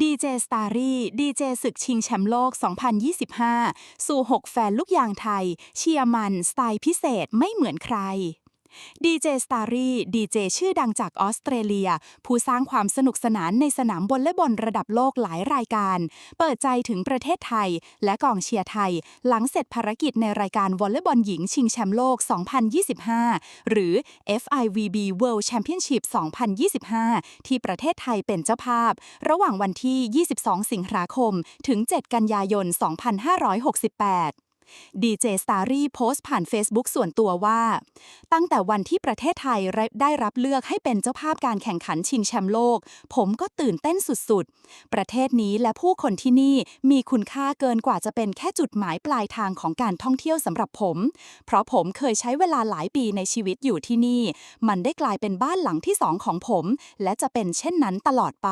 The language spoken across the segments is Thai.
ดีเจสตารี่ดีเจศึกชิงแชมป์โลก 2025 สู่ 6 แฟนลูกยางไทย เชียร์มัน สไตล์พิเศษไม่เหมือนใคร ดีเจสตารี่ดีเจชื่อดังจากออสเตรเลีย ผู้สร้างความสนุกสนานในสนามวอลเลย์บอลระดับโลกหลายรายการ เปิดใจถึงประเทศไทย และกองเชียร์ไทย หลังเสร็จภารกิจในรายการวอลเลย์บอลหญิงชิงแชมป์โลก 2025 หรือ FIVB World Championship 2025 ที่ประเทศไทยเป็นเจ้าภาพ ระหว่างวันที่ 22 สิงหาคม ถึง 7 กันยายน 2568 ดีเจสตารี่โพสต์ผ่าน Facebook ส่วนตัวว่า ตั้งแต่วันที่ประเทศไทยได้รับเลือกให้เป็นเจ้าภาพการแข่งขันชิงแชมป์โลก ผมก็ตื่นเต้นสุดๆ ประเทศนี้และผู้คนที่นี่มีคุณค่าเกินกว่าจะเป็นแค่จุดหมายปลายทางของการท่องเที่ยวสำหรับผม เพราะผมเคยใช้เวลาหลายปีในชีวิตอยู่ที่นี่ มันได้กลายเป็นบ้านหลังที่สองของผม และจะเป็นเช่นนั้นตลอดไป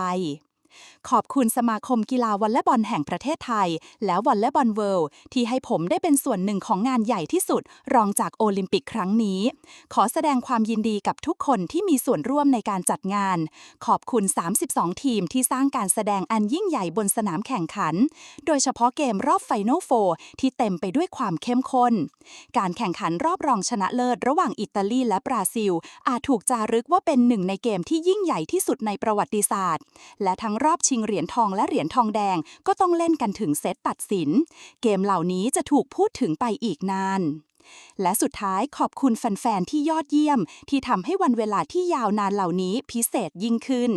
ขอบคุณสมาคมกีฬาวอลเลย์บอลแห่งประเทศไทย และวอลเลย์บอลเวิลด์ที่ให้ผมได้เป็นส่วนหนึ่งของงานใหญ่ที่สุด รองจากโอลิมปิกครั้งนี้ ขอแสดงความยินดีกับทุกคนที่มีส่วนร่วมในการจัดงาน ขอบคุณ 32 ทีมที่สร้างการแสดงอันยิ่งใหญ่บนสนามแข่งขัน โดยเฉพาะเกมรอบไฟนอลโฟที่เต็มไปด้วยความเข้มข้น การแข่งขันรอบรองชนะเลิศระหว่างอิตาลีและบราซิล อาจถูกจารึกว่าเป็นหนึ่งในเกมที่ยิ่งใหญ่ที่สุดในประวัติศาสตร์ และทั้งรอบชิงเหรียญทองและเหรียญทองแดงก็ต้องเล่นกันถึงเซตตัดสิน เกมเหล่านี้จะถูกพูดถึงไปอีกนาน และสุดท้ายขอบคุณแฟน ๆ ที่ยอดเยี่ยม ที่ทำให้วันเวลาที่ยาวนานเหล่านี้พิเศษยิ่งขึ้น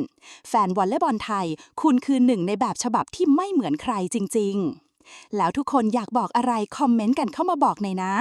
แฟนวอลเลย์บอลไทย คุณคือหนึ่งในแบบฉบับที่ไม่เหมือนใครจริง ๆ แล้วทุกคนอยากบอกอะไรคอมเมนต์กันเข้ามาบอกในอยนะ